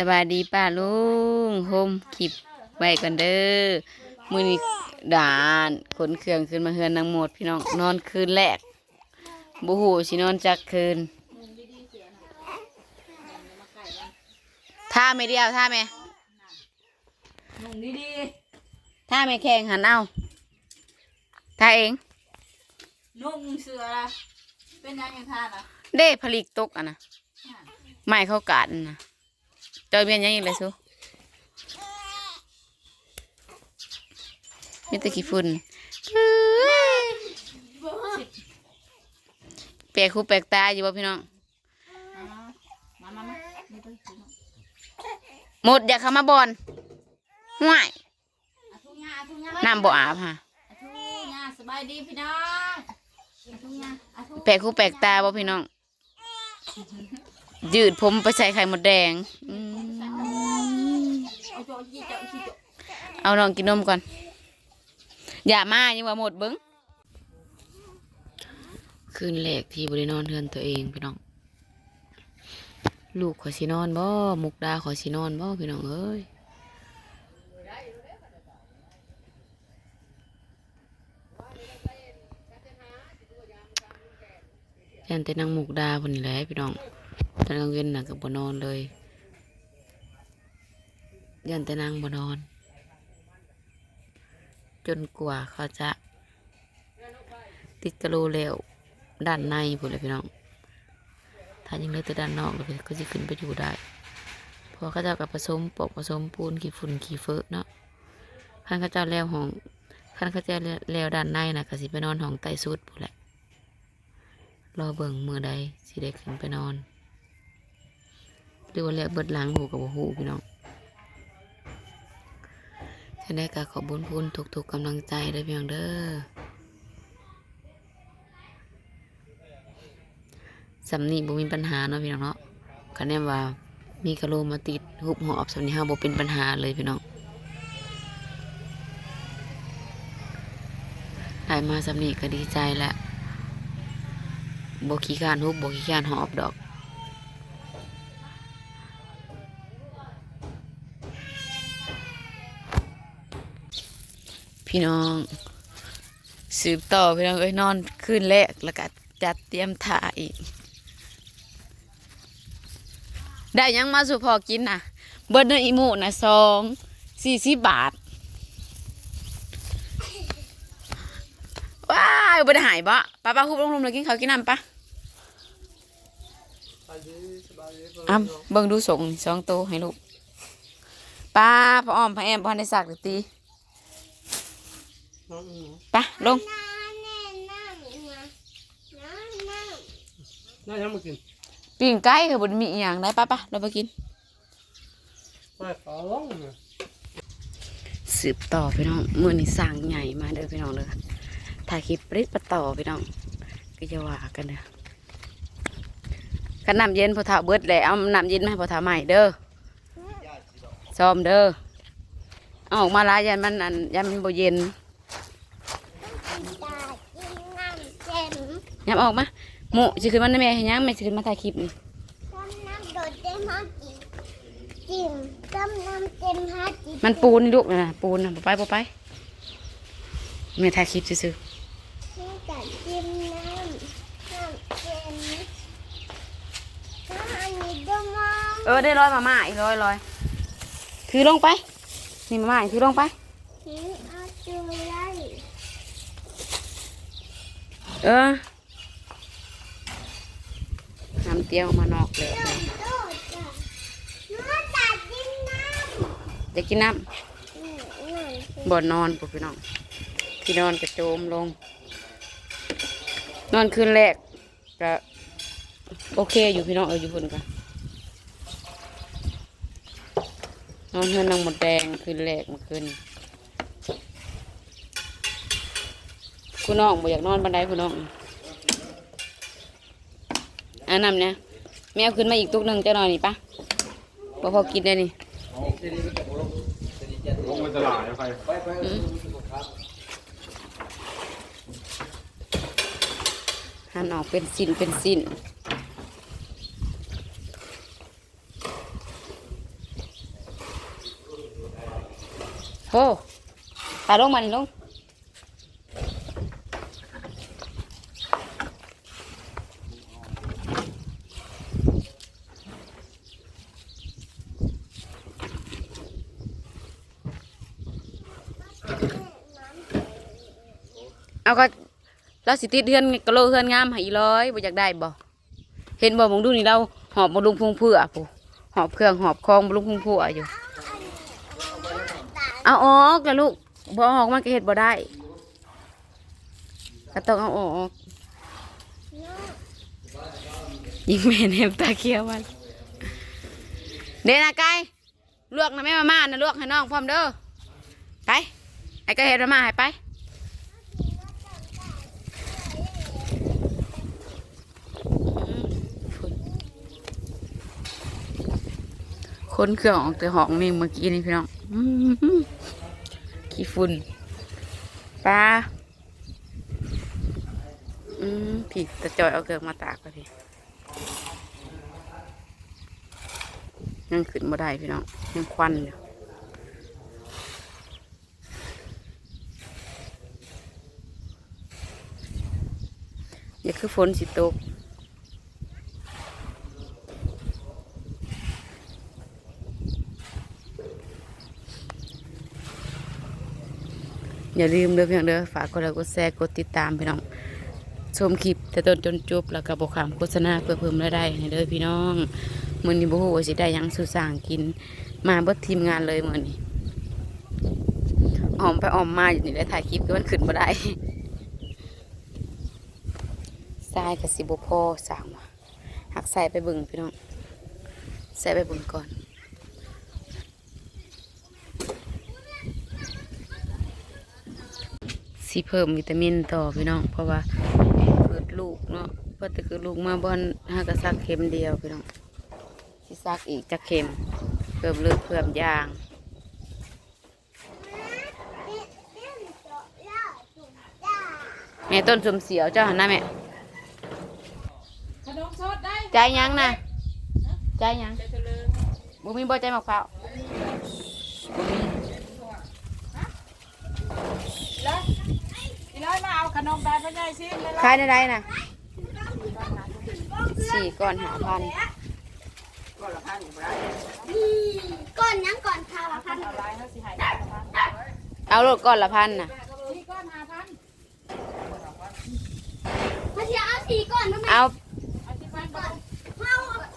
สบายดีป้าลุงโฮมคลิปไว้ก่อนเด้อมือนี้ด่านขนเครื่องขึ้นมาเฮือนนางหมดพี่น้องนอนคืนแรกบูหูสินอนจักคืนท่าไม่เดียวท่าไหมนุ่งดีท่าไม่แข่งหันเอาท่าเองๆนุ่งเสือละเป็นยังยังทานอะเด้ผลิกตกอะนะไม่เข้ากาดนะ จอยเบียนยังอีกเลยซูมีแตะกี้ฝุ่นเอ้ยแปลกคูแปลกตาอยู่บ่พี่น้องมามามานี่ไปกินหมดอยากเข้ามาบอนห่วยอาทุงยาอาทุงยาน้ำบ่อาบฮะอาทุงยาสบายดีพี่น้องอาทุงยาอาทุงแปลกคูแปลกตาบ่พี่น้องยืดผมไปใส่ไข่มดแดง อืม เอาโจยี่เจ้าขี้โจ เอาน้องกินนมก่อน อย่ามายังว่าหมดเบิ้งคืนแรกที่บรินอนเทือนตัวเองพี่น้อง ลูกขอสินอนบ่มุกดาขอสินอนบ่พี่น้องเอ้ยยันแต่นางมุกดาคนนี้แหละพี่น้องตอนกลางเว้นน่ะก็บ่นอนเลยยันแต่นางบ่นอน จนกว่าเขาจะติดกระโหลแล้วด้านในพูดเลยพี่น้อง ถ้ายังเลือแต่ด้านนอกเลยก็จะขึ้นไปอยู่ได้พราะเขาเจ้ากับผสมปอกผสมปูนขี้ฝุ่นขี้เฟอะเนาะขั้นเขาเจ้าแล้วห้องขั้นเขาเจ้าแล้วด้านในนะก็สิไปนอนห้องใต้สุดพูดแหละรอเบิ่งมือใดสิได้ขึ้นไปนอนหรือว่าแล้วเบิดหลังหูกับหูพี่น้องันได้กาขอบุญพูนทุกๆกำลังใจเด้อพี่น้องเด้อสำนีบ่มีปัญหาเนาะพี่น้องเนาะคะแนนว่ามีกระโหลมาติดหุบหอบสำนีห้าบ่เป็นปัญหาเลยพี่น้องได้มาสำนีก็ดีใจแล้วบ่ขี้ขานหุบบ่ขี้ขานหอบดอก พี่น้อง สืบต่อพี่น้องเอ้ยนอนคืนแรกแล้วก็จัดเตรียมถ่าอีก ได้ยังมาสู่พอกินนะเบิร์เนอีโมน่ะสองสี่สิบบาท ว้ายบ่ได้หายบ่ป้าป้าคุบลงลมเลยกินข้ากินน้ำปะอะเบิ่งดูส่งสองโตวให้ลูกป้าพ่ออ้อมพ่อแอมพ่อในสักหรือตี ไปลงน่ายังมากินปิ้งไก่คือบนมีอหย่างได้ปะปะเราไปกินไปขอร้องนะสืบต่อพี่น้องมือนี่สั่งใหญ่มาเด้อพี่น้องเด้อถ่ายคลิปปริดประต่อพี่น้องก็จะว่ากันเด้อขันน้ำเย็นพอถาเบิดแล้วเอาน้ำเย็นมาให้พอถาใหม่เด้อซ้อมเด้อเอาออกมาหลายยันมันอันยันมันบ่เย็น ยับออกมาหมูจะขึ้นมาในแม่ให้ยังแม่จะขึ้นมาถ่ายคลิปนี่จิ้มต้มน้ำเต็มฮาจิมันปูนนี่ลูกนะปูนนะบ่ไปบ่ไปแม่ถ่ายคลิปซื่อนี่แต่จิ้มน้ำน้ำเต็มถ้าอันนี้ก็มองๆเออได้ร้อยมาม่าอีกร้อยร้อยถือลงไปนี่มาม่าอีกถือลงไปถึงเอาจุไลเออ น้ำเตี้ยวมานอกเลยโดดจ้ะน้ำตัดจิ้มน้จะกินน้ำนี่นั่นคือำบ่นอนปุ๊บพี่น้องพี่นอนกระโจมลง นอนคืนแรกก็โอเคอยู่พี่น้องเอออยู่พุ่นกันนอนเฮือนนางหมดแดงคืนแรกเมื่อคืนคุณน้องบ่อยากนอนบันไดคุณน้องอั นำเนี่ยแมวขึ้นมาอีกตุกหนึ่งจะหนอยนี่ปะพอพอกินได้นี่หันออกเป็นสิ้นเป็นสิ้นโอ้ตาลงมานี่ลง เอาก็เราสิติดเฮือนกะโลเฮือนงามให้อีร้อยบ่อยากได้บ่เห็นบ่มองดูนี่เราหอบบ่ลุงพุงเพื่อผู้หอบเครื่องหอบคองบ่ลุงพุงเพื่ออยู่ เอาออกล้วลูกบ่ออกมันก็เฮ็ดบ่ได้ก็ต้องเอาออกยิงแม่เนมตาเขียวมันเดนะไก่ลวกนะแม่มาม่านะลวกให้น้องพร้อมเด้อไปไอ้ก็เฮ็ดมาม่าให้ไปอืมฝุ่น คนเครื่องออกแต่ห้องนี่เมื่อกี้นี่พี่น้องขี้ฝุ่นปลาอืมผิดตะจอยเอาเกลือมาตากไปพี่ยังขึ้นมาได้พี่น้องยังควันอยู่อย่าคือฝนสิตก อย่าลืมเด้อพี่น้องเด้อฝากกดไลค์กดแชร์กดติดตามพี่น้องชมคลิปแต่ต้นจนจบแล้วก็บอกคำโฆษณาเพื่อเพิ่มรายได้ให้เด้อพี่น้องมือนี้บ่ฮู้ว่าสิได้ยังสู่สางกิน มาเบิดทีมงานเลยมือนี้ออมไปออมมาอยู่นี่ได้ถ่ายคลิปก็มันขึ้นบ่ได้ทรายก็สิบ่พอสร้างว่าหักใส่ไปบิ่งพี่น้องใส่ไปบิ่งก่อน สิเพิ่มวิตามินต่อพี่น้อง เพราะว่าเกิดลูกเนาะเพื่อจะเกิดลูกมาบอนหากระซักเข็มเดียวพี่น้องสิซักอีกจะเข็มเพิ่มเลือดเพิ่มยางแม่ต้นสมเสียวเจ้าหันหน้าแม่ขนมสดได้ใจยังนะใจยังบุมีบ่ใจหมกเปล่าวบ่มี แล้วอีร้อยมาเอา ขนมไปไปได้สิเลยขายได้ไรนะสี่ก้อนหาพันก่อนยังก่อนทาละพันเอาลายเขาสิหายเอารถก้อนละพันน่ะนี่ก้อนห้าพันมันจะเอาสีก่อนทำไมเอาเอาสิพันก่อนเอา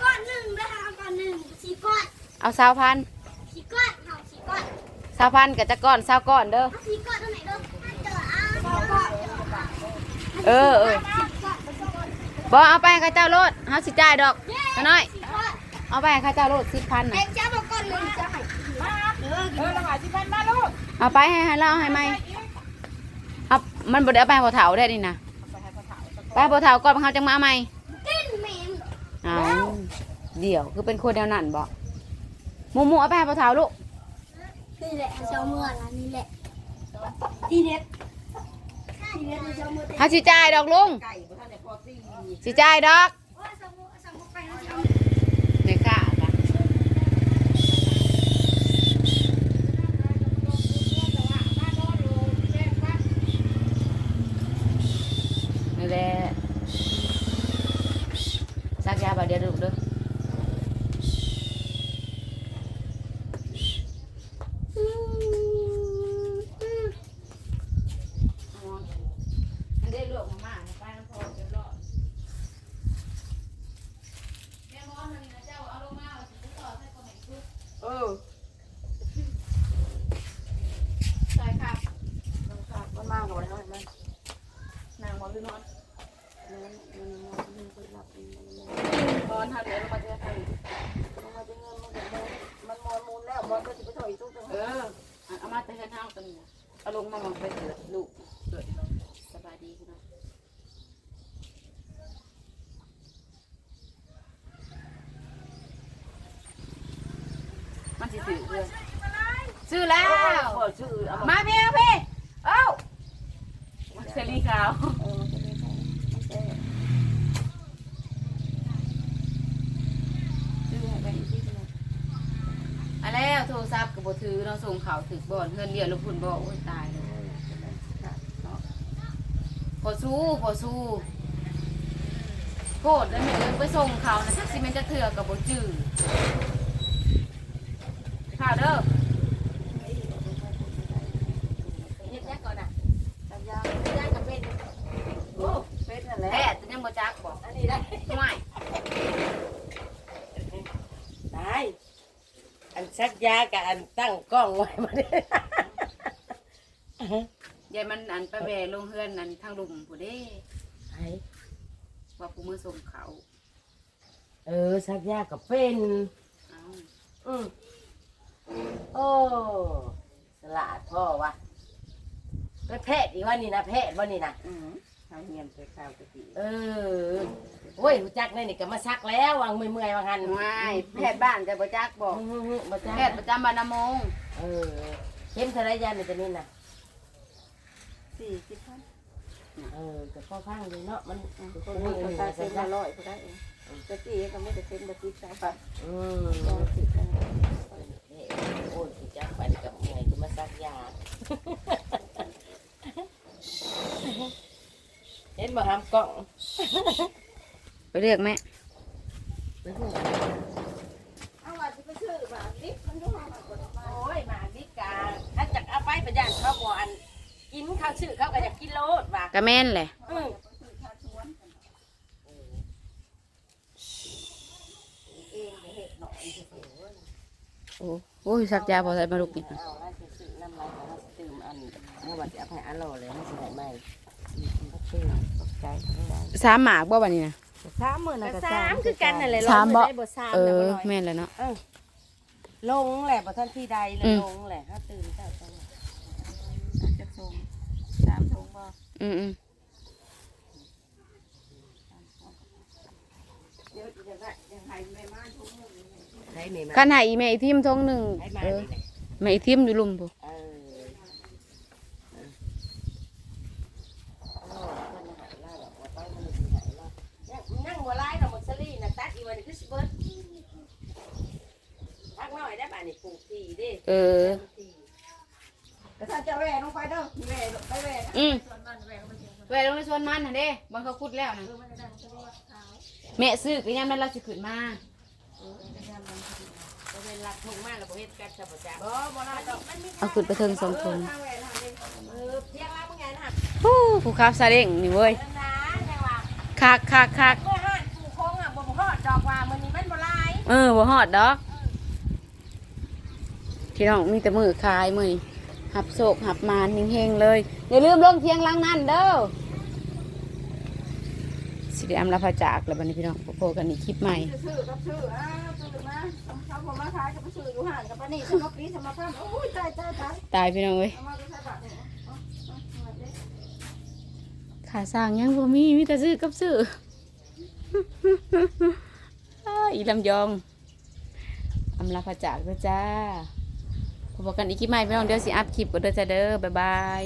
ก้อนหนึ่งไปหาก้อนหนึ่งสีก้อน เอาสาวพันสีก้อนเอาสีก้อนสาวพันกับจะก้อนสาวก้อนเด้อเอาสีก้อนตรงไหนเด้อให้ เจอเอาก้อนเออเออบอกเอาไปให้ข้าเจ้าโลดเฮาสิจ่ายดอกน้อยสีก้อนเอาไปให้ข้าเจ้าโลดสิพันเอ็น่ะงจะบอกก้อนหนึ่งจะให้เออละหมาสิพันมาลูกเอาไปให้ให้เราให้ไหมเอามันบ่ได้เอาไปให้พ่อเฒ่าได้นี่นะไปให้พ่อเฒ่าก่อนเขาจังมาเอาใหม่กินเหม็นเอาเดี๋ยวคือเป็นคนเดียวนั่นบ่หมูหมูเอาไปให้พ่อเฒ่าลูกนี่แหละเจ้าเมื่อละนี่แหละทีเด็ดที เด็ดเจ้าเมื่อเฮาสิจ่ายดอกลุงสิจ่ายดอกนี่ค่ะนี่แหละสักยาบาดเดียวดูด้ออันได้ลวกมาม่าไปน้ำพอเรียบร้อยแม่มอนมันนะเจ้าเอาลงมาเอาสิต่อใส่กระแหงชุดเออใส่ครับครับมันมากกว่าน้อยมัน นางบอลหันอนนอนนอนนอนนอนไปหลับนอนนเดี๋ยวลงมาจะทำลงมาจะเงินมันมันมอนมูลแล้วบอลก็จะไปถอยทุกเออเอามาแต่เงินเท่ากันเอาลงมามองไปเกิดลูกเกิดสบายดีคุณน้องมันสิซื้อเรือซื้อแล้ว มาพี่พี่เอ้าเซรีขาวซื้อให้ไปอีกทีหนึ่งเอาแล้วโทรศัพท์กับ บ่ ถือเราะส่งเขาถึกบ่อนเฮือนเดียวลูกพุ่นบ่โอ้ยตายเลยพอสู้พอสู้โคตรแล้วแม่เอิ้นไปส่งเขานะสักสิแม่นจะเถื่อกับบ่จื้อข้าวเด้อเฮ็ดแยกก่อนน่ะกับยาย่ากับเป็นโอ้เป็นนั่นแหละแพทย์ยังบ่จักบ่อันนี้ได้ไม่ ตายอั นซักยากับอันตั้งกล้องไว้มาเนี่ยยายมันอันไปแว่ลงเฮือนอันทางลุมผู้เด้ไอ้ว่าผู้มือส่งเขาเออซักยากับเป็นเอ้าอืมโอ้สลาดพ่อวะไปแพทย์อีกว่านี่นะแพทย์ว่านี่นะอือทางเฮียนไปข้าวกะทิเออ โอ้ยรู้จักนี่นี่ก็มาซักแล้ววางเมื่อยๆวางหันไม่แพทย์บ้านจะบ่จักบอก อื้อหือบ่จักแพทย์ประจำบ้านนาโมงเออเข้มทรายยานี่จะนี่นะสี่สิบพันเออแต่พ่อพังเลยเนาะมันคนนี้นี้เอก็อตาซัเซ็กนยามาร้อยก็ได้เองตะกี้ก็ไม่ได้เซ็นบัตรสายไปอืมลองสิกันนี่โอ้ยรู้จักไปกับเมื่อยจะมาซักยา เห็นบ่หามกล้อง ไปเรียกแม่เอาว่าจะไปซื้อมาลิฟต์มันก็มาหมดโอ้ยหมาดิกาถ้าจักเอาไปประหยัดเขาบ่อันกินข้าวชื่อเขาก็อยากกินโลดว่ะกะแม่นแหละอืมโอ้โอ้ยสักยาพอใส่มาลูกนี่เอาแล้วสิซื้อน้ำลายของเราสิตื่มอันเมื่อวันจะเอาไปอันโลเลยให้สิได้ไหมเขาตื่มตกใจไม่ได้สามหมากบ่บัดนี้นะ สามหมื่นก็สามคือกันนั่นแหละสามบ่ลงได้บ่สามเอน่ะอบ่น้อยแม่นแล้วเนาะลงแหละบ่ทันที่ใดเลยอืมลงแหละเขาตื่นเจ้าจังหวะจะส่งสามถุงบ่อืมอืมเดี๋ยวจะได้ยังไงไม่มาถุงหนึ่งให้แม่มาคันใหาอีแม่อีทิมทงหนึ่งให้มาเออนี่แหละ แม่อีทิมอยู่ลุมพุ่น เออเออโอ้ยเพิ่นน่ะหายแล้วดอกว่าไปมันสิหายแล้วยังนั่งหัวลายดอกมักสลีน่ะตัดอีวันนี้คือสิเบิดพักหน่อยได้ป่ะนี่ปลูกที เด้เออปลูกทีแต่ถ้าจะแหวนลงไปเด้อแหวนไปแหวนอืมส่วนมันแหวนมันจะเวลาลงในสวนมันน่ะเด้บางเขาขุดแล้วนะเออมันจะได้มันจะได้ว่าขาวแม่ซื้อก็ยังนั้นเราสิขึ้นมาบ่เป็นรักทุ่งมากแล้วบ่เฮ็ดกันซะบ่จ้ะบ่บ่ได้ดอกมันมีเอาขึ้นไปเทิงสองคนทางแหวนทางนี้เออเพียงรับมึงไงนะฮู้ผู้ขับซาเล้งนี่เว้ยเรื่องนะจังว่าคักคักคักเมื่อห้านปลูกคงอะบ่ฮอดดอกว่ามื้อนี้มันบ่หลาย เออบ่ฮอดดอก พี่น้องมีแต่มือคายมือนี่หับโศกหับมานเฮงๆเลยอย่าลืมลงเทียงหลังนั่นเด้อสิได้อำลาพระจากแล้วบัดนี้พี่น้องพบกันในคลิปใหม่ชื่อกับชื่ออ้าวตื่นมาเขาผมมาขายกับไปซื้ออยู่ห่างกับปานี่สมปีสมพันธ์โอ้ยตายตายตายตายพี่น้องเว้ยเอามาไปใส่บาตรเนี่ยเอาเอาเอาเด้ขาสร้างยังบ่มีมีแต่ซื้อกับซื้ออ้าอีลำยองอำลาพระจากเด้อจ้า พบกันอีกที่ใหม่พี่น้องเดี๋ยวสิอัพคลิปก็เด้อจ้าเด้อบ๊ายบาย